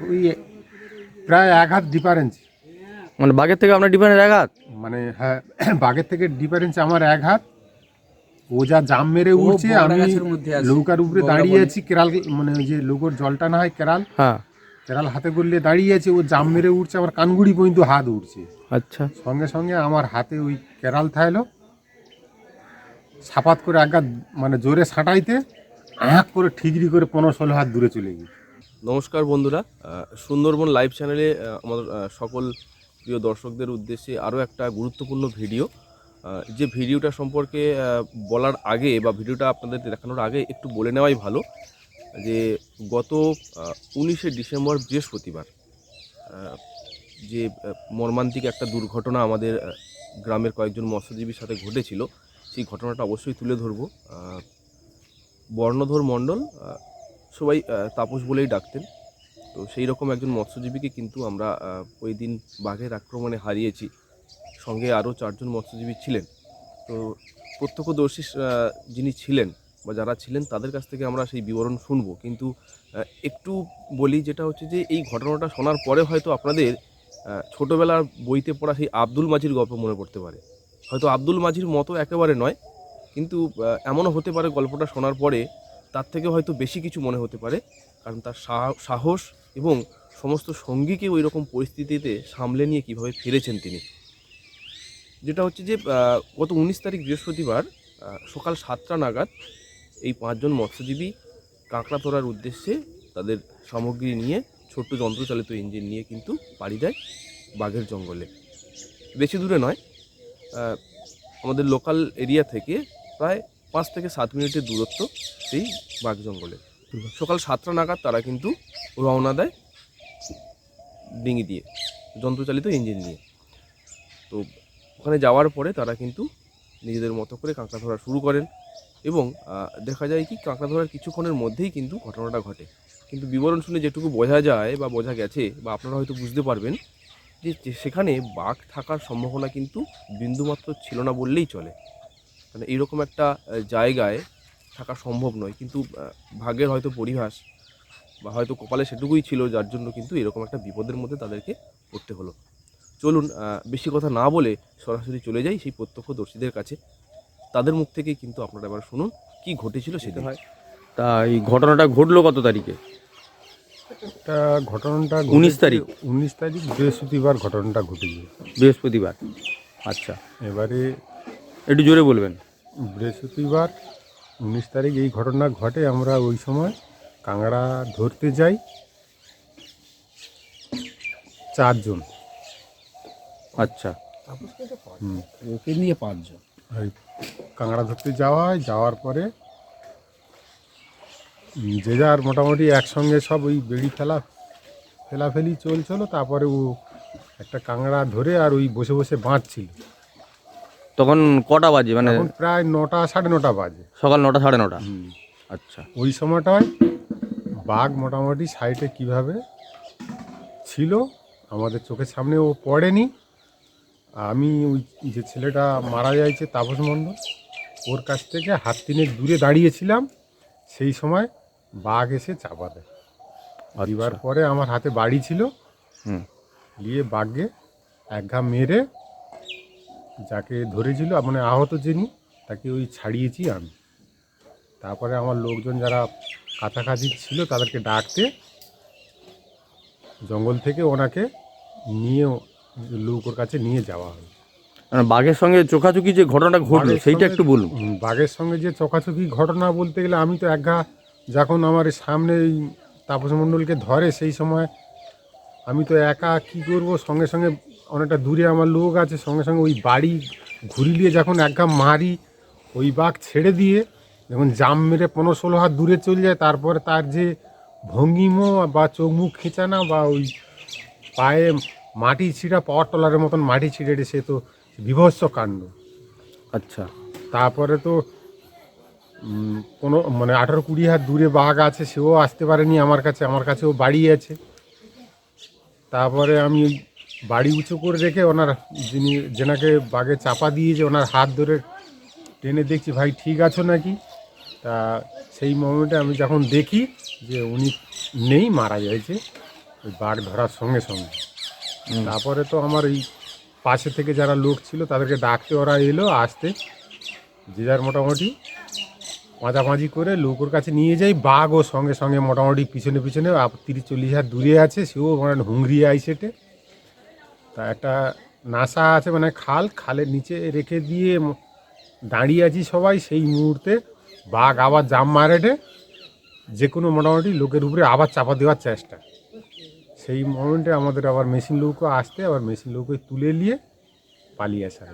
ওই প্রায় এক হাত ডিফারেন্স মানে বাঘের থেকে আপনার ডিফারেন্স এক হাত? মানে হ্যাঁ বাঘের থেকে ডিফারেন্স আমার এক হাত। ও যা জাম মেরে উঠছে আমি। নৌকার উপরে দাঁড়িয়ে আছি কেরাল মানে ওই যে লোকর জলটা না হয় কেরাল। হ্যাঁ। কেরাল হাতে করলে দাঁড়িয়ে আছে ও জাম মেরে উঠছে আমার কানগুড়ি পর্যন্ত হাত উঠছে আচ্ছা। সঙ্গে সঙ্গে আমার হাতে ওই কেরাল থাইলো সাপাত করে একগা মানে জোরে ছাঁটাইতে আঁক করে ঠিকরি করে পনেরো ষোলো হাত দূরে চলে গেছে নমস্কার বন্ধুরা। সুন্দরবন লাইভ চ্যানেলে আমাদের সকল প্রিয় দর্শকদের উদ্দেশ্যে আরও একটা গুরুত্বপূর্ণ ভিডিও। যে ভিডিওটা সম্পর্কে বলার আগে বা ভিডিওটা আপনাদের দেখানোর আগে একটু বলে নেওয়াই ভালো যে গত উনিশে ডিসেম্বর বৃহস্পতিবার যে মর্মান্তিক একটা দুর্ঘটনা আমাদের গ্রামের কয়েকজন মৎস্যজীবীর সাথে ঘটেছিল, সেই ঘটনাটা অবশ্যই তুলে ধরবো। বর্ণধর মণ্ডল সবাই তাপস বলেই ডাকতেন। তো সেই রকম একজন মৎস্যজীবীকে কিন্তু আমরা ওই দিন বাঘের আক্রমণে হারিয়েছি। সঙ্গে আরও চারজন মৎস্যজীবী ছিলেন। তো প্রত্যক্ষদর্শী যিনি ছিলেন বা যারা ছিলেন, তাদের কাছ থেকে আমরা সেই বিবরণ শুনব। কিন্তু একটু বলি যেটা হচ্ছে যে, এই ঘটনাটা শোনার পরে হয়তো আপনাদের ছোটোবেলার বইতে পড়া সেই আব্দুল মাঝির গল্প মনে পড়তে পারে। হয়তো আব্দুল মাঝির মতো একেবারে নয়, কিন্তু এমনও হতে পারে গল্পটা শোনার পরে তার থেকে হয়তো বেশি কিছু মনে হতে পারে, কারণ তার সাহস এবং সমস্ত সঙ্গীকে ওই রকম পরিস্থিতিতে সামলে নিয়ে কীভাবে ফিরেছেন তিনি। যেটা হচ্ছে যে গত উনিশ তারিখ বৃহস্পতিবার সকাল সাতটা নাগাদ এই পাঁচজন মৎস্যজীবী কাঁকড়া তোলার উদ্দেশ্যে তাদের সামগ্রী নিয়ে ছোট্ট যন্ত্রচালিত ইঞ্জিন নিয়ে কিন্তু পাড়ি দেয় বাঘের জঙ্গলে। বেশি দূরে নয় আমাদের লোকাল এরিয়া থেকে প্রায় পাঁচ থেকে সাত মিনিটের দূরত্ব সেই বাঘ জঙ্গলে। সকাল সাতটা নাগাদ তারা কিন্তু রওনা দেয় ডিঙি দিয়ে, যন্ত্রচালিত ইঞ্জিন নিয়ে। তো ওখানে যাওয়ার পরে তারা কিন্তু নিজেদের মতো করে কাঁকড়া ধরা শুরু করেন এবং দেখা যায় কি কাঁকড়া ধরার কিছুক্ষণের মধ্যেই কিন্তু ঘটনাটা ঘটে। কিন্তু বিবরণ শুনে যেটুকু বোঝা যায় বা বোঝা গেছে বা আপনারা হয়তো বুঝতে পারবেন যে সেখানে বাঘ থাকার সম্ভাবনা কিন্তু বিন্দুমাত্র ছিল না বললেই চলে। মানে এইরকম একটা জায়গায় থাকা সম্ভব নয়। কিন্তু ভাগ্যের হয়তো পরিহাস বা হয়তো কপালে সেটুকুই ছিল যার জন্য কিন্তু এরকম একটা বিপদের মধ্যে তাদেরকে পড়তে হলো। চলুন বেশি কথা না বলে সরাসরি চলে যাই সেই প্রত্যক্ষদর্শীদের কাছে। তাদের মুখ থেকেই কিন্তু আপনারা এবার শুনুন কি ঘটেছিল সেটা হয়। তা এই ঘটনাটা ঘটলো কত তারিখে? একটা ঘটনাটা 19 তারিখ? উনিশ তারিখ বৃহস্পতিবার ঘটনাটা ঘটেছে বৃহস্পতিবার। আচ্ছা। এবারে একটু জোরে বলবেন। বৃহস্পতিবার উনিশ তারিখ এই ঘটনা ঘটে আমরা ওই সময় কাঁকড়া ধরতে যাই। চারজন। আচ্ছা। ওকে নিয়ে পাঁচজন। ওই কাঁকড়া ধরতে যাওয়া হয় যাওয়ার পরে যে যার মোটামুটি একসঙ্গে সব ওই বেড়ি ফেলা ফেলাফেলি চলছিল। তারপরে ও একটা কাঁকড়া ধরে আর ওই বসে বসে বাঁধছিল। তখন কটা বাজে? মানে প্রায় নটা সাড়ে নটা বাজে। সকাল নটা সাড়ে নটা। আচ্ছা। ওই সময়টায় বাঘ মোটামুটি সাইডে কীভাবে ছিল আমাদের চোখের সামনে ও পড়েনি। আমি ওই যে ছেলেটা মারা যাইছে তাপস মণ্ডল ওর কাছ থেকে হাত তিনেক দূরে দাঁড়িয়েছিলাম। সেই সময় বাঘ এসে চাপা দেয়। দিবার পরে আমার হাতে বাড়ি ছিল। হুম। দিয়ে বাঘকে এক ঘা মেরে যাকে ধরেছিল মানে আহত যিনি তাকে ওই ছাড়িয়েছি আমি। তারপরে আমার লোকজন যারা কাছাকাছি ছিল তাদেরকে ডাকতে জঙ্গল থেকে ওনাকে নিয়ে লোকর কাছে নিয়ে যাওয়া হয়। মানে বাঘের সঙ্গে চোখাচোখি যে ঘটনাটা ঘটলো সেইটা একটু বলুন। বাঘের সঙ্গে যে চোখাচোখি ঘটনা বলতে গেলে আমি তো এক ঘা যখন আমার সামনে এই তাপস মণ্ডলকে ধরে সেই সময় আমি তো একা কি করব সঙ্গে সঙ্গে অনেকটা দূরে আমার লোক আছে সঙ্গে সঙ্গে ওই বাড়ি ঘুরিলিয়ে যখন এক ঘা মারি ওই বাঘ ছেড়ে দিয়ে যখন জাম মেরে পনেরো ষোলো হাত দূরে চলে যায় তারপরে তার যে ভঙ্গিমো বা চোখ মুখ খেঁচানা বা ওই পায়ে মাটি ছিঁড়া পাওয়ার টলারের মতন মাটি ছিঁড়ে সে তো বিভৎস কাণ্ড। আচ্ছা। তারপরে তো কোনো মানে আঠারো কুড়ি হাত দূরে বাঘ আছে সেও আসতে পারেনি আমার কাছে আমার কাছেও বাড়ি আছে। তারপরে আমি ওই বাড়ি উঁচু করে রেখে ওনার যিনি যেনাকে বাঘে চাপা দিয়েছে ওনার হাত ধরে টেনে দেখছি ভাই ঠিক আছো নাকি? তা সেই মোমেন্টে আমি যখন দেখি যে উনি নেই মারা গেছে ওই বাঘ ধরার সঙ্গে সঙ্গে। তারপরে তো আমার এই পাশে থেকে যারা লোক ছিল তাদেরকে ডাকতে ওরা এলো আসতে। যে যার মোটামুটি পাঁচাপাঁচি করে লোকের কাছে নিয়ে যাই বাঘও সঙ্গে সঙ্গে মোটামুটি পিছনে পিছনে তিরিশ চল্লিশ হাজার দূরে আছে সেও মানে হুংরি আইসেটে। তা একটা নাসা আছে মানে খাল খালের নিচে রেখে দিয়ে দাঁড়িয়ে আছি সবাই সেই মুহূর্তে। বাঘ আবার জাম মারেটে যে কোনো মোটামুটি লোকের উপরে আবার চাপা দেওয়ার চেষ্টা। সেই মোমেন্টে আমাদের আবার মেশিন নৌকো আসতে আবার মেশিন নৌকোয় তুলে নিয়ে পালিয়ে আসা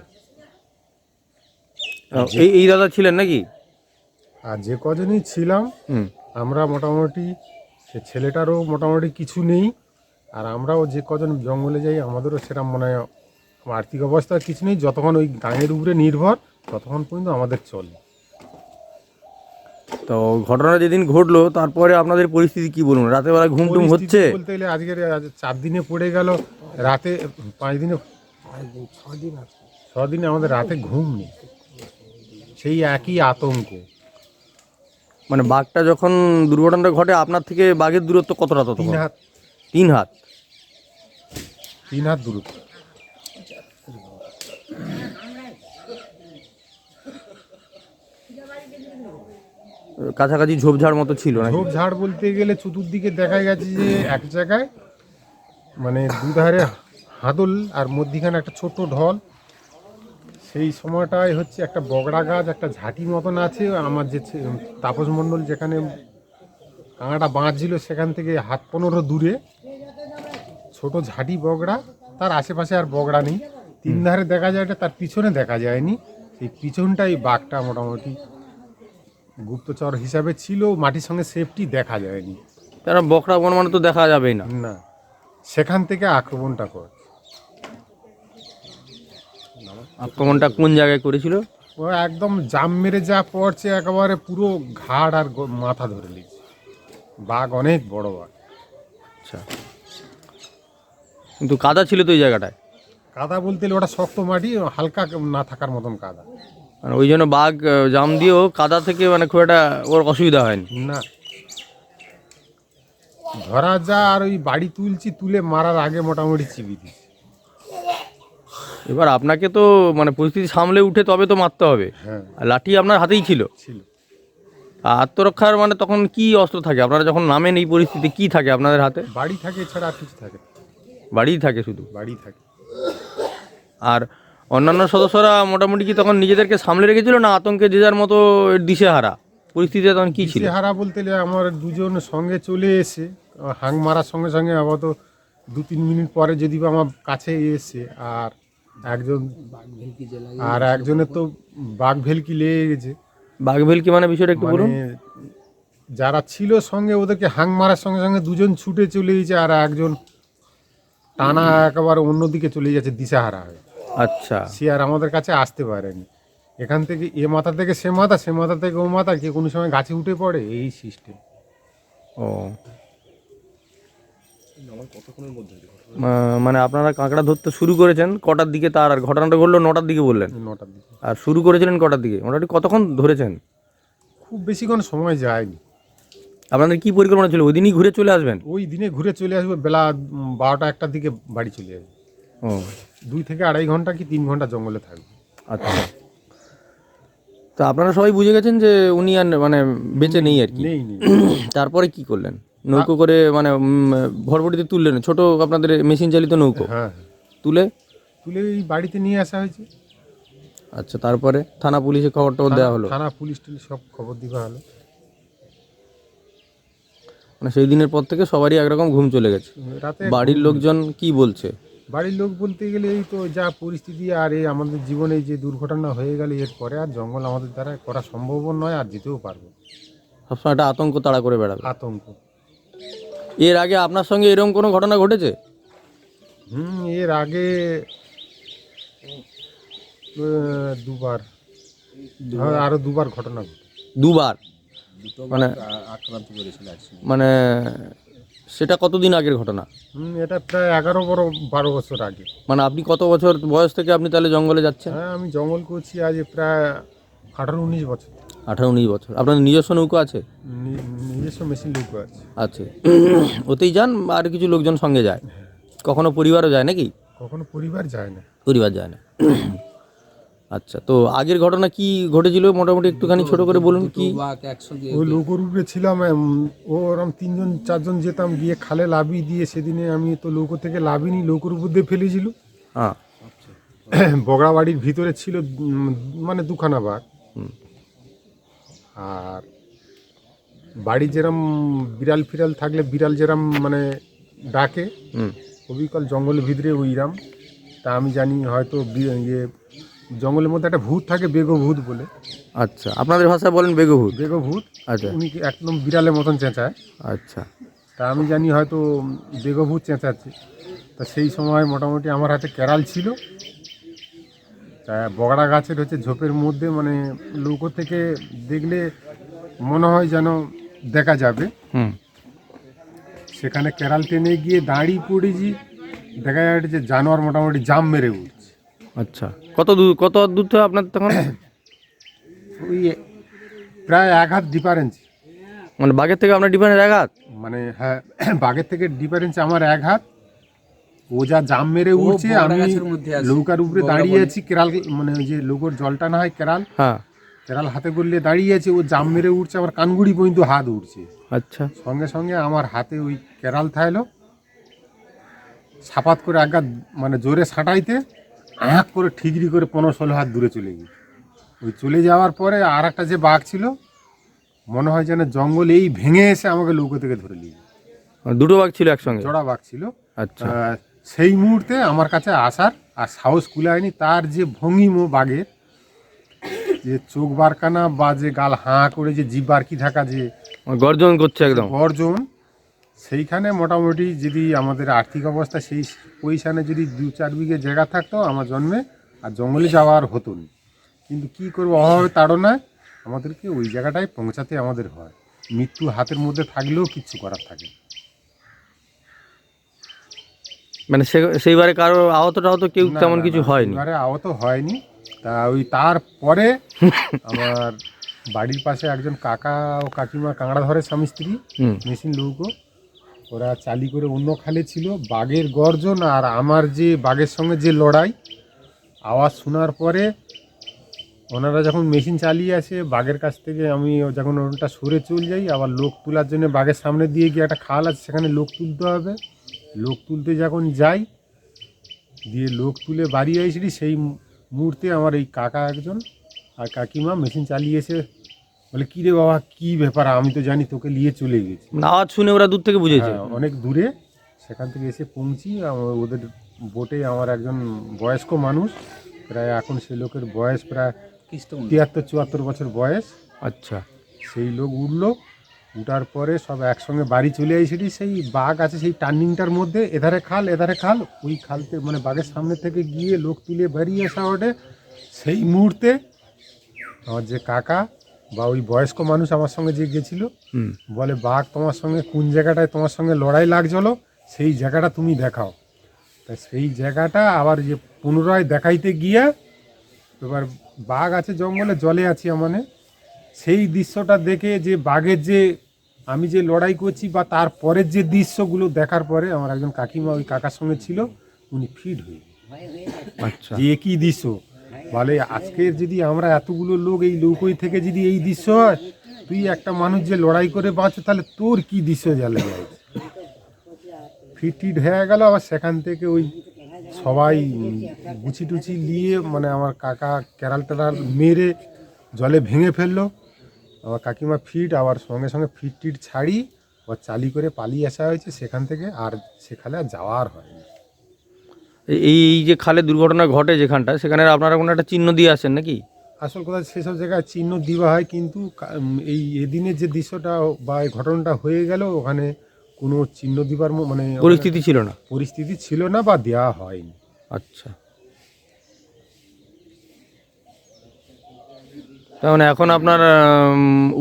এই এই দাদা ছিলেন নাকি? আর যে কজনই ছিলাম আমরা মোটামুটি সে ছেলেটারও মোটামুটি কিছু নেই। আর আমরাও যে কজন জঙ্গলে যাই আমাদেরও সেরকম মনে হয় আর্থিক অবস্থা কিছু নেই। যতক্ষণ ওই গাঁয়ের উপরে নির্ভর ততক্ষণ পর্যন্ত আমাদের চলে। তো ঘটনা যেদিন ঘটলো তারপরে আপনাদের পরিস্থিতি কি বলুন? রাতের বেলা ঘুম টুম হচ্ছে? বলতে গেলে আজকে আজ চার দিনে পড়ে গেল রাতে পাঁচ দিনে ছ দিনে আমাদের রাতে ঘুম নেই। সেই একই আতঙ্ক। মানে বাঘটা যখন দুর্ঘটনাটা ঘটে আপনার থেকে বাঘের দূরত্ব কতটা তত তিন হাত তিন হাত। তিন হাত দূরত্ব। কাছাকাছি ঝোপঝাড় মতো ছিল না ঝোপঝাড় বলতে গেলে চতুর্দিকে দেখা গেছে যে এক জায়গায় মানে দুধারে হাদল আর মধ্যিখানে একটা ছোট ঢল। সেই সময়টায় হচ্ছে একটা বগড়া গাছ একটা ঝাঁটি মতন আছে। আমার যে তাপস মণ্ডল যেখানে কাঁটাটা বাঁধছিল সেখান থেকে হাত পনেরো দূরে ছোট ঝাঁটি বগড়া তার আশেপাশে আর বগড়া নেই। তিন ধারে দেখা যায় তার পিছনে দেখা যায়নি। সেই পিছনটাই বাঘটা মোটামুটি গুপ্তচর হিসাবে ছিল মাটির সঙ্গে সেফটি দেখা যায়নি। তারা বকরা বন মানে তো দেখা যাবেই না। না সেখান থেকে আক্রমণটা কর আক্রমণটা কোন জায়গায় করেছিল? ও একদম জাম মেরে যা পড়ছে একেবারে পুরো ঘাড় আর মাথা ধরে নিয়েছে। বাঘ অনেক বড় বাঘ। আচ্ছা। কিন্তু কাদা ছিল তো এই জায়গাটায়? কাদা বলতে গেলে ওটা শক্ত মাটি হালকা না থাকার মতন কাদা। মানে ওই জন্য বাঘ জাম দিয়েও কাদা থেকে মানে খুব একটা ওর অসুবিধা হয়নি? না। ধরা যা আর ওই বাড়ি তুলছি তুলে মারার আগে মোটামুটি চিবি দিচ্ছে এবার আপনাকে তো মানে পরিস্থিতি সামলে উঠে তবে তো মারতে হবে। হ্যাঁ। আর লাঠি আপনার হাতেই ছিল। ছিল। আর আত্মরক্ষার মানে তখন কি অস্ত্র থাকে? আপনারা যখন নামেন এই পরিস্থিতি কি থাকে আপনাদের হাতে? বাড়ি থাকে এছাড়া আর কিছু থাকে না। বাড়িই থাকে শুধু। বাড়ি থাকে। আর অন্যান্য সদস্যরা মোটামুটি কি তখন নিজেদেরকে সামলে রেখেছিল না আতঙ্কে যে যার মতো দিশেহারা? পরিস্থিতি তখন কি ছিল? হারা বলতে গেলে আমার দুজন সঙ্গে চলে এসে হাং মারার সঙ্গে সঙ্গে আপাতত দু তিন মিনিট পরে যদি বা আমার কাছে এসে আর একজন আর একজনের তো বাঘ ভেলকি লেগে গেছে। বাঘ ভেলকি মানে বিষয়টা একটু বলুন। মানে যারা ছিল সঙ্গে ওদেরকে হাং মারার সঙ্গে সঙ্গে দুজন ছুটে চলে গেছে আর একজন টানা একেবারে অন্যদিকে চলে যাচ্ছে দিশাহারা হয়ে। আচ্ছা। সে আর আমাদের কাছে আসতে পারেনি। এখান থেকে এ মাথা থেকে সে মাথা সে মাথা থেকে ও মাথা কে কোনো সময় গাছে উঠে পড়ে এই সিস্টেম ও। মানে আপনারা কাঁকড়া ধরতে শুরু করেছেন কটার দিকে তার আর ঘটনাটা ঘটলো নটার দিকে বললেন? নটার দিকে। আর শুরু করেছিলেন কটার দিকে? মোটামুটি কতক্ষণ ধরেছেন? খুব বেশিক্ষণ সময় যায়নি। আপনাদের কি পরিকল্পনা ছিল ওই দিনই ঘুরে চলে আসবেন? ওই দিনে ঘুরে চলে আসবে বেলা বারোটা একটার দিকে বাড়ি চলে আসবে। ও। দুই থেকে আড়াই ঘণ্টা কি তিন ঘণ্টা জঙ্গলে থাকবে। আচ্ছা। তা আপনারা সবাই বুঝে গেছেন যে উনি আর মানে বেঁচে নেই আর কি? নেই নেই। তারপরে কি করলেন? নৌকো করে মানে ভরভরিতে তুললেন? ছোট আপনাদের মেশিন চালিত নৌকো? হ্যাঁ তুলে? তুলে এই বাড়িতে নিয়ে আসা হয়েছে। আচ্ছা তারপরে থানা পুলিশে খবর টবর দেওয়া হলো? থানা পুলিশ টুলিশ সব খবর দেওয়া হলো। মানে সেই দিনের পর থেকে সবারই একরকম ঘুম চলে গেছে। রাতে বাড়ির লোকজন কি বলছে? বাড়ির লোক বলতে গেলে এই তো যা পরিস্থিতি আর এই আমাদের জীবনে যে দুর্ঘটনা হয়ে গেল এর পরে আর জঙ্গল আমাদের দ্বারা করা সম্ভব নয় আর যেতেও পারব সবসময় একটা আতঙ্ক তাড়া করে বেড়াবে। আতঙ্ক। এর আগে আপনার সঙ্গে এরকম কোনো ঘটনা ঘটেছে? হুম এর আগে দুবার। হ্যাঁ, আরও দুবার ঘটনা ঘটে দুবার? মানে আক্রান্ত করেছিল মানে সেটা কতদিন আগের ঘটনা? এটা প্রায় এগারো বড় বারো বছর আগে। মানে আপনি কত বছর বয়স থেকে আপনি তাহলে জঙ্গলে যাচ্ছেন? হ্যাঁ আমি জঙ্গল করছি আজ প্রায় আঠারো উনিশ বছর। আঠারো উনিশ বছর। আপনার নিজস্ব নৌকো আছে? নিজস্ব মেশিন নৌকো আছে। আছে ওতেই যান আর কিছু লোকজন সঙ্গে যায়? কখনো পরিবারও যায় নাকি? কখনো পরিবার যায় না। পরিবার যায় না। আচ্ছা তো আগের ঘটনা কি ঘটেছিল? মোটামুটি একটুখানি ছোট করে বলুন কি? ওই লোকর উপরে ছিলাম ও ওরম তিনজন চারজন যেতাম গিয়ে খালে লাভি দিয়ে সেদিনে আমি তো লৌকো থেকে লাভিনি লৌকোর উপর দিয়ে ফেলেছিল। হ্যাঁ। বগড়া বাড়ির ভিতরে ছিল মানে দুখানা বাঘ। আর বাড়ি যেরম বিড়াল ফিরাল থাকলে বিড়াল যেরম মানে ডাকে হুম। অবিকল জঙ্গলের ভিতরে ওইরাম তা আমি জানি হয়তো ইয়ে জঙ্গলের মধ্যে একটা ভূত থাকে বেগো ভূত বলে। আচ্ছা আপনাদের ভাষায় বলেন বেগভূত। বেগো ভূত আচ্ছা। উনি কি একদম বিড়ালের মতন চেঁচায়। আচ্ছা। তা আমি জানি হয়তো বেগভূত চেঁচাচ্ছে। তা সেই সময় মোটামুটি আমার হাতে কেরাল ছিল। তা বগড়া গাছের হচ্ছে ঝোপের মধ্যে মানে লৌকো থেকে দেখলে মনে হয় যেন দেখা যাবে। সেখানে কেরাল টেনে গিয়ে দাঁড়িয়ে পড়েছি। দেখা যাচ্ছে যে জানোয়ার মোটামুটি জাম মেরে উঠছে। আচ্ছা। কত দূর কত দূর থেকে আপনার তখন? ওই প্রায় এক হাত ডিফারেন্স মানে বাগের থেকে আপনার ডিফারেন্স এক হাত? মানে হ্যাঁ বাঘের থেকে ডিফারেন্স আমার এক হাত। ও যা জাম মেরে উঠছে আমি নৌকার উপরে দাঁড়িয়ে আছি কেরাল মানে ওই যে লোকর জলটা না হয় কেরাল। হ্যাঁ। কেরাল হাতে করলে দাঁড়িয়ে আছে ও জাম মেরে উঠছে আমার কানগুড়ি পর্যন্ত হাত উঠছে আচ্ছা। সঙ্গে সঙ্গে আমার হাতে ওই কেরাল থাইলো ছাপাত করে একগা মানে জোরে সাঁটাইতে আঁক করে ঠিকরি করে পনেরো ষোলো হাত দূরে চলে গেছে ওই চলে যাওয়ার পরে আর একটা যে বাঘ ছিল মনে হয় যেন জঙ্গল এই ভেঙে এসে আমাকে লৌকো থেকে ধরে নিয়ে দুটো বাঘ ছিল একসঙ্গে? জোড়া বাঘ ছিল। আচ্ছা। সেই মুহূর্তে আমার কাছে আসার আর সাহস কুলায়নি তার যে ভঙ্গিমো বাঘের যে চোখ বারকানা বা যে গাল হাঁ করে যে জিভ বারকি থাকা যে গর্জন করছে একদম। গর্জন সেইখানে মোটামুটি যদি আমাদের আর্থিক অবস্থা সেই পজিশানে যদি দু চার বিঘে জায়গা থাকতো আমার জন্মে আর জঙ্গলে যাওয়ার হতো না। কিন্তু কী করব অভাবে তাড়নায় আমাদেরকে ওই জায়গাটায় পৌঁছাতে আমাদের হয়। মৃত্যু হাতের মধ্যে থাকলেও কিচ্ছু করার থাকে মানে সে- সেইবারে কারও আহত টাহত কেউ তেমন কিছু হয়নি? এবারে আহত হয়নি। তা ওই তারপরে আমার বাড়ির পাশে একজন কাকা ও কাকিমা কাঁকড়া ধরে স্বামী স্ত্রী মেশিন লৌকো ওরা চালি করে অন্য খালে ছিল। বাঘের গর্জন আর আমার যে বাঘের সঙ্গে যে লড়াই, আওয়াজ শোনার পরে ওনারা যখন মেশিন চালিয়ে আসে, বাঘের কাছ থেকে আমি যখন ওটা সরে চলে যাই, আবার লোক তোলার জন্য বাঘের সামনে দিয়ে গিয়ে একটা খাল আছে, সেখানে লোক তুলতে হবে। লোক তুলতে যখন যাই, দিয়ে লোক তুলে বাড়ি এসেছি সেই মুহূর্তে আমার এই কাকা একজন আর কাকিমা মেশিন চালিয়ে এসে বলে কী রে বাবা কী ব্যাপার? আমি তো জানি তোকে নিয়ে চলে গেছি। মানে আওয়াজ শুনে ওরা দূর থেকে বুঝেছে। হ্যাঁ, অনেক দূরে সেখান থেকে এসে পৌঁছি আম- ওদের বোটে আমার একজন বয়স্ক মানুষ প্রায় এখন সেই লোকের বয়স প্রায় তিয়াত্তর চুয়াত্তর বছর বয়স। আচ্ছা। সেই লোক উঠল উঠার পরে সব একসঙ্গে বাড়ি চলে এসেছি সেই বাঘ আছে সেই টার্নিংটার মধ্যে এধারে খাল এধারে খাল ওই খালতে মানে বাঘের সামনে থেকে গিয়ে লোক তুলে বেরিয়ে আসা ওঠে। সেই মুহূর্তে আমার যে কাকা বা ওই বয়স্ক মানুষ আমার সঙ্গে যে গেছিল বলে বাঘ তোমার সঙ্গে কোন জায়গাটায় তোমার সঙ্গে লড়াই লাগছিল সেই জায়গাটা তুমি দেখাও। তা সেই জায়গাটা আবার যে পুনরায় দেখাইতে গিয়ে এবার বাঘ আছে জঙ্গলে জলে আছি মানে সেই দৃশ্যটা দেখে যে বাঘের যে আমি যে লড়াই করছি বা তারপরের যে দৃশ্যগুলো দেখার পরে আমার একজন কাকিমা ওই কাকার সঙ্গে ছিল উনি ফিট হয়ে। আচ্ছা। যে একই দৃশ্য? বলে, আজকের যদি আমরা এতগুলো লোক এই লৌকই থেকে যদি এই দৃশ্য হয়, তুই একটা মানুষ যে লড়াই করে বাঁচে, তাহলে তোর কি দৃশ্য জ্বালে যায় ফিট হয়ে গেল, আবার সেখান থেকে ওই সবাই গুছি টুচি নিয়ে মানে আমার কাকা কেরাল টেরাল মেরে জলে ভেঙে ফেলল। আমার কাকিমা ফিট, আবার সঙ্গে সঙ্গে ফিট ছাড়ি, আবার চালি করে পালিয়ে আসা হয়েছে সেখান থেকে, আর সেখানে আর যাওয়ার হয়নি। এই যে খালে দুর্ঘটনা ঘটে যেখানটা সেখানে আপনারা কোনো একটা চিহ্ন দিয়ে আসেন নাকি? আসল কথা সেসব জায়গায় চিহ্ন দেওয়া হয় কিন্তু এই এদিনের যে দৃশ্যটা বা এই ঘটনাটা হয়ে গেল ওখানে কোনো চিহ্ন দিবার মানে পরিস্থিতি ছিল না? পরিস্থিতি ছিল না বা দেওয়া হয়নি। আচ্ছা। তার মানে এখন আপনার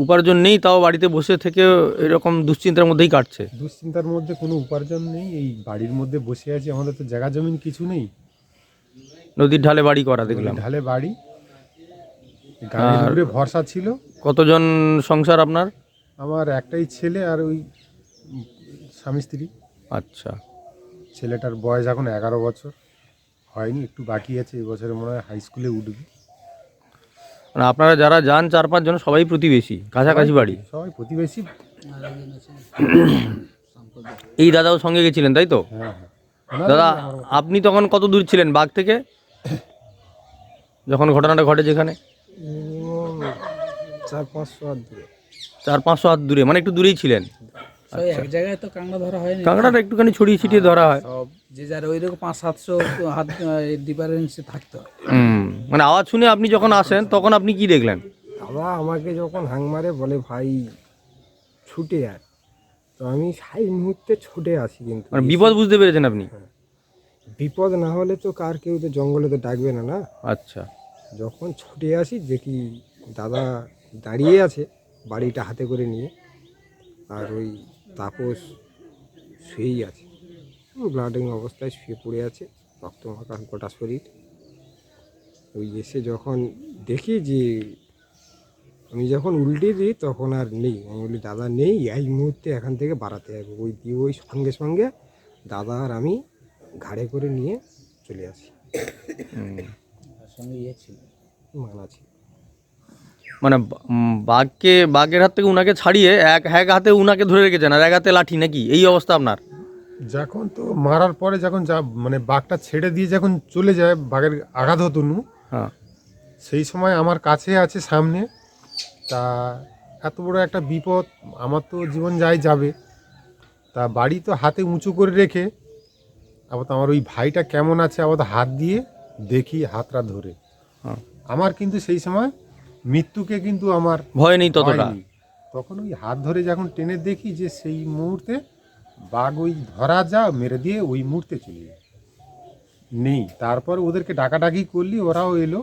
উপার্জন নেই তাও বাড়িতে বসে থেকে এরকম দুশ্চিন্তার মধ্যেই কাটছে। দুশ্চিন্তার মধ্যে কোনো উপার্জন নেই এই বাড়ির মধ্যে বসে আছি আমাদের তো জায়গা জমিন কিছু নেই। নদীর ঢালে বাড়ি করা দেখলাম। ঢালে বাড়ি গাড়ির ভরসা ছিল। কতজন সংসার আপনার? আমার একটাই ছেলে আর ওই স্বামী স্ত্রী। আচ্ছা। ছেলেটার বয়স এখন এগারো বছর হয়নি একটু বাকি আছে এই বছরে মনে হয় হাই স্কুলে উঠবে। মানে আপনারা যারা যান চার পাঁচজন সবাই প্রতিবেশী কাছাকাছি বাড়ি। সবাই প্রতিবেশী। এই দাদাও সঙ্গে গেছিলেন তাই তো? হ্যাঁ হ্যাঁ। দাদা আপনি তখন কত দূর ছিলেন বাঘ থেকে? যখন ঘটনাটা ঘটে যেখানে? চার পাঁচশো আর দূরে। চার পাঁচশো হাত দূরে মানে একটু দূরেই ছিলেন। এক জায়গায় তো কাঁকড়া ধরা হয়নি। কাঁকড়াটা একটুখানি ছড়িয়ে ছিটিয়ে ধরা হয় সব যে যার ওই রকম পাঁচ সাতশো হাত ডিফারেন্সে থাকতো হুম মানে আওয়াজ শুনে আপনি যখন আসেন তখন আপনি কি দেখলেন? দাদা আমাকে যখন হাং মারে বলে ভাই ছুটে আয়। তো আমি সেই মুহূর্তে ছুটে আসি কিন্তু। মানে বিপদ বুঝতে পেরেছেন আপনি? বিপদ না হলে তো কার কেউ তো জঙ্গলে তো ডাকবে না না? আচ্ছা। যখন ছুটে আসি দেখি দাদা দাঁড়িয়ে আছে বাড়িটা হাতে করে নিয়ে আর ওই তাপস শুয়েই আছে। ব্লাডিং অবস্থায় শুয়ে পড়ে আছে, রক্ত মাখা গোটা শরীর। ওই এসে যখন দেখি যে আমি যখন উল্টে দিই তখন আর নেই। আমি বলি, দাদা নেই, এই মুহূর্তে এখান থেকে বাড়াতে হবে ওই দিয়ে ওই সঙ্গে সঙ্গে দাদা আর আমি ঘাড়ে করে নিয়ে চলে আসি। মানা মানে বাঘকে, বাঘের হাত থেকে উনাকে ছাড়িয়ে এক এক হাতে উনাকে ধরে রেখেছেন আর এক হাতে লাঠি নাকি? এই অবস্থা আপনার? যখন তো মারার পরে যখন যা মানে বাঘটা ছেড়ে দিয়ে যখন চলে যায় বাঘের আঘাত হতো নু হ্যাঁ। সেই সময় আমার কাছে আছে সামনে তা এত বড় একটা বিপদ আমার তো জীবন যাই যাবে। তা বাড়ি তো হাতে উঁচু করে রেখে আবার তো আমার ওই ভাইটা কেমন আছে আবার হাত দিয়ে দেখি হাতটা ধরে। হ্যাঁ। আমার কিন্তু সেই সময় মৃত্যুকে কিন্তু আমার ভয় নেই ততটা। তখন ওই হাত ধরে যখন টেনে দেখি যে সেই মুহূর্তে বাঘ ওই ধরা যা মেরে দিয়ে ওই মুহূর্তে চলে যায় নেই। তারপর ওদেরকে ডাকাডাকি করলি ওরাও এলো।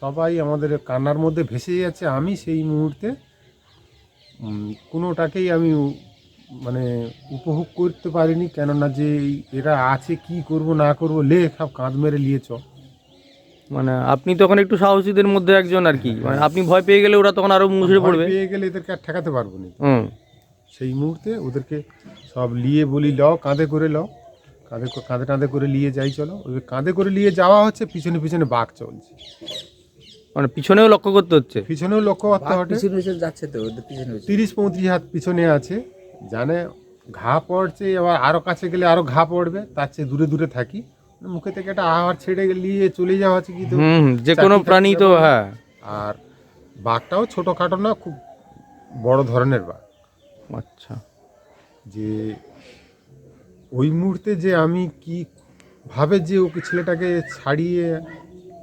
সবাই আমাদের কান্নার মধ্যে ভেসে যাচ্ছে। আমি সেই মুহূর্তে কোনোটাকেই আমি মানে উপভোগ করতে পারিনি কেননা যে এরা আছে কি করব না করব লে সব কাঁধ মেরে নিয়ে চ মানে আপনি তখন একটু সাহসীদের মধ্যে একজন আর কি। মানে আপনি ভয় পেয়ে গেলে ওরা তখন আরও ভয় পড়বে। পেয়ে গেলে এদেরকে আর ঠেকাতে পারব না। সেই মুহূর্তে ওদেরকে সব নিয়ে বলি লও কাঁধে করে লও। কাঁধে কাঁধে টাঁধে করে নিয়ে যাই চলো। ওই কাঁধে করে নিয়ে যাওয়া হচ্ছে পিছনে পিছনে বাঘ চলছে। মানে পিছনেও লক্ষ্য করতে হচ্ছে? পিছনেও লক্ষ্য করতে হবে পিছনে পিছনে যাচ্ছে তো ওদের পিছনে তিরিশ পঁয়ত্রিশ হাত পিছনে আছে। জানে ঘা পড়ছে এবার আরও কাছে গেলে আরও ঘা পড়বে তার চেয়ে দূরে দূরে থাকি। মুখে থেকে একটা আহার ছেড়ে নিয়ে চলে যাওয়া হচ্ছে কি তো হুম হুম, যে কোনো প্রাণী তো হ্যাঁ। আর বাঘটাও ছোটোখাটো না খুব বড় ধরনের বাঘ। আচ্ছা। যে ওই মুহূর্তে যে আমি কি ভাবে যে ওকে ছেলেটাকে ছাড়িয়ে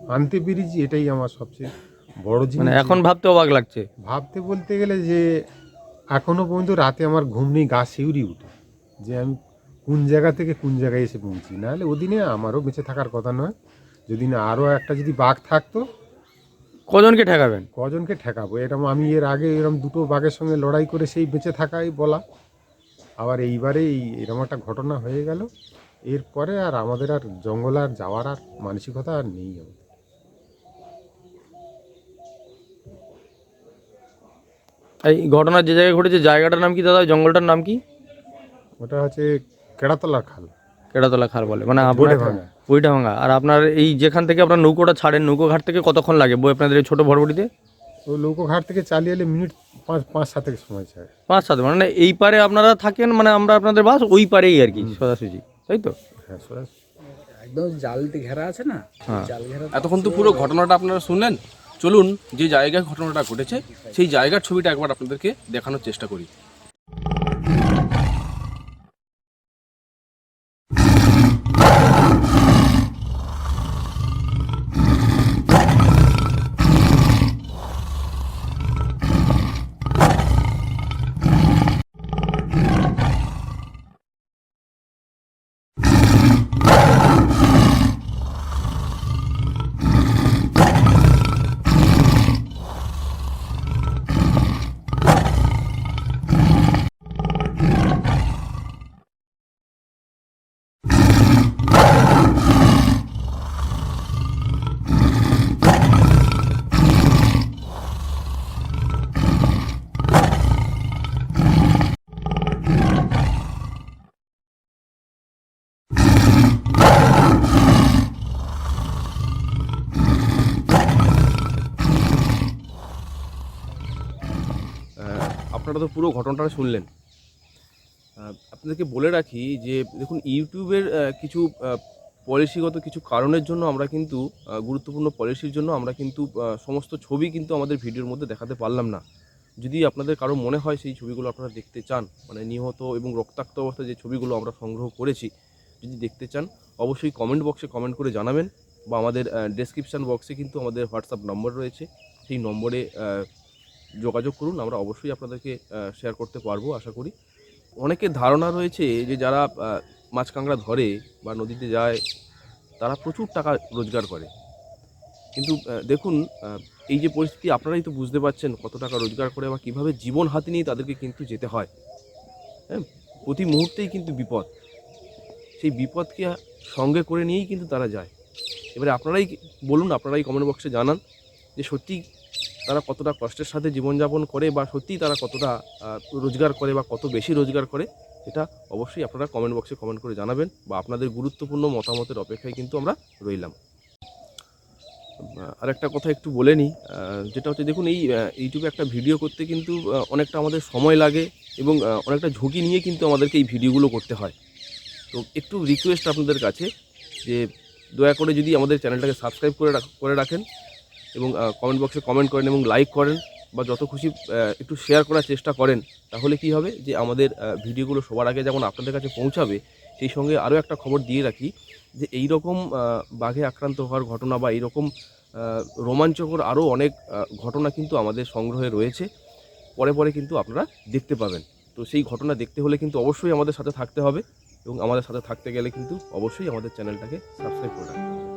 আনতে পেরেছি এটাই আমার সবচেয়ে বড় জিনিস। মানে এখন ভাবতে অবাক লাগছে। ভাবতে বলতে গেলে যে এখনও পর্যন্ত রাতে আমার ঘুম নেই গা শিউরি উঠে। যে আমি কোন জায়গা থেকে কোন জায়গায় এসে পৌঁছি? নাহলে ওদিনে আমারও বেঁচে থাকার কথা নয়। যদি না আরও একটা যদি বাঘ থাকতো কজনকে ঠেকাবেন? কজনকে ঠেকাবো। এরকম আমি এর আগে এরকম দুটো বাঘের সঙ্গে লড়াই করে সেই বেঁচে থাকাই বলা আবার এইবারে এই এরকম একটা ঘটনা হয়ে গেল। এরপরে আর আমাদের আর জঙ্গল আর যাওয়ার আর মানসিকতা আর নেই আমাদের। এই ঘটনা যে জায়গায় ঘটেছে জায়গাটার নাম কি দাদা? জঙ্গলটার নাম কি? ওটা হচ্ছে কেড়াতলা খাল। কেড়াতলা খাল বলে। মানে আপনার বইটা ভাঙা। আর আপনার এই যেখান থেকে আপনার নৌকোটা ছাড়েন নৌকো ঘাট থেকে কতক্ষণ লাগে বই আপনাদের এই ছোটো ভরবটিতে? ওই নৌকো ঘাট থেকে চালিয়ে এলে মিনিট পাঁচ পাঁচ সাতেক সময় চায়। পাঁচ সাত মানে এই পারে আপনারা থাকেন মানে আমরা আপনাদের বাস ওই পারেই আর কি সোজাসুজি তাই তো? হ্যাঁ একদম জালতে ঘেরা আছে না? হ্যাঁ। জাল ঘেরা এতক্ষণ তো পুরো ঘটনাটা আপনারা শুনলেন। চলুন যে জায়গায় ঘটনাটা ঘটেছে সেই জায়গার ছবিটা একবার আপনাদেরকে দেখানোর চেষ্টা করি। আপনারা তো পুরো ঘটনাটা শুনলেন। আপনাদেরকে বলে রাখি যে, দেখুন, ইউটিউবের কিছু পলিসিগত কিছু কারণের জন্য আমরা কিন্তু গুরুত্বপূর্ণ পলিসির জন্য আমরা কিন্তু সমস্ত ছবি কিন্তু আমাদের ভিডিওর মধ্যে দেখাতে পারলাম না। যদি আপনাদের কারও মনে হয় সেই ছবিগুলো আপনারা দেখতে চান মানে নিহত এবং রক্তাক্ত অবস্থায় যে ছবিগুলো আমরা সংগ্রহ করেছি, যদি দেখতে চান, অবশ্যই কমেন্ট বক্সে কমেন্ট করে জানাবেন বা আমাদের ডেসক্রিপশান বক্সে কিন্তু আমাদের হোয়াটসঅ্যাপ নম্বর রয়েছে। সেই নম্বরে যোগাযোগ করুন, আমরা অবশ্যই আপনাদেরকে শেয়ার করতে পারব, আশা করি। অনেকের ধারণা রয়েছে যে যারা মাছ কাঁকড়া ধরে বা নদীতে যায়, তারা প্রচুর টাকা রোজগার করে। কিন্তু দেখুন এই যে পরিস্থিতি, আপনারাই তো বুঝতে পারছেন কত টাকা রোজগার করে বা কীভাবে জীবন হাতে নিয়ে তাদেরকে কিন্তু যেতে হয়। হ্যাঁ প্রতি মুহূর্তেই কিন্তু বিপদ। সেই বিপদকে সঙ্গে করে নিয়েই কিন্তু তারা যায়। এবারে আপনারাই বলুন, আপনারাই কমেন্ট বক্সে জানান যে সত্যি তারা কতটা কষ্টের সাথে জীবনযাপন করে বা সত্যিই তারা কতটা রোজগার করে বা কত বেশি রোজগার করে এটা অবশ্যই আপনারা কমেন্ট বক্সে কমেন্ট করে জানাবেন বা আপনাদের গুরুত্বপূর্ণ মতামতের অপেক্ষায় কিন্তু আমরা রইলাম। আর একটা কথা একটু বলে নিই যেটা হচ্ছে দেখুন এই ইউটিউবে একটা ভিডিও করতে কিন্তু অনেকটা আমাদের সময় লাগে এবং অনেকটা ঝুঁকি নিয়ে কিন্তু আমাদেরকে এই ভিডিওগুলো করতে হয়। তো একটু রিকোয়েস্ট আপনাদের কাছে যে, দয়া করে যদি আমাদের চ্যানেলটাকে সাবস্ক্রাইব করে করে রাখেন এবং কমেন্ট বক্সে কমেন্ট করেন এবং লাইক করেন বা যত খুশি একটু শেয়ার করার চেষ্টা করেন, তাহলে কি হবে যে আমাদের ভিডিওগুলো সবার আগে যেমন আপনাদের কাছে পৌঁছাবে, সেই সঙ্গে আরও একটা খবর দিয়ে রাখি যে এই রকম বাঘে আক্রান্ত হওয়ার ঘটনা বা এইরকম রোমাঞ্চকর আরও অনেক ঘটনা কিন্তু আমাদের সংগ্রহে রয়েছে, পরে পরে কিন্তু আপনারা দেখতে পাবেন। তো সেই ঘটনা দেখতে হলে কিন্তু অবশ্যই আমাদের সাথে থাকতে হবে এবং আমাদের সাথে থাকতে গেলে কিন্তু অবশ্যই আমাদের চ্যানেলটাকে সাবস্ক্রাইব করে রাখতে হবে।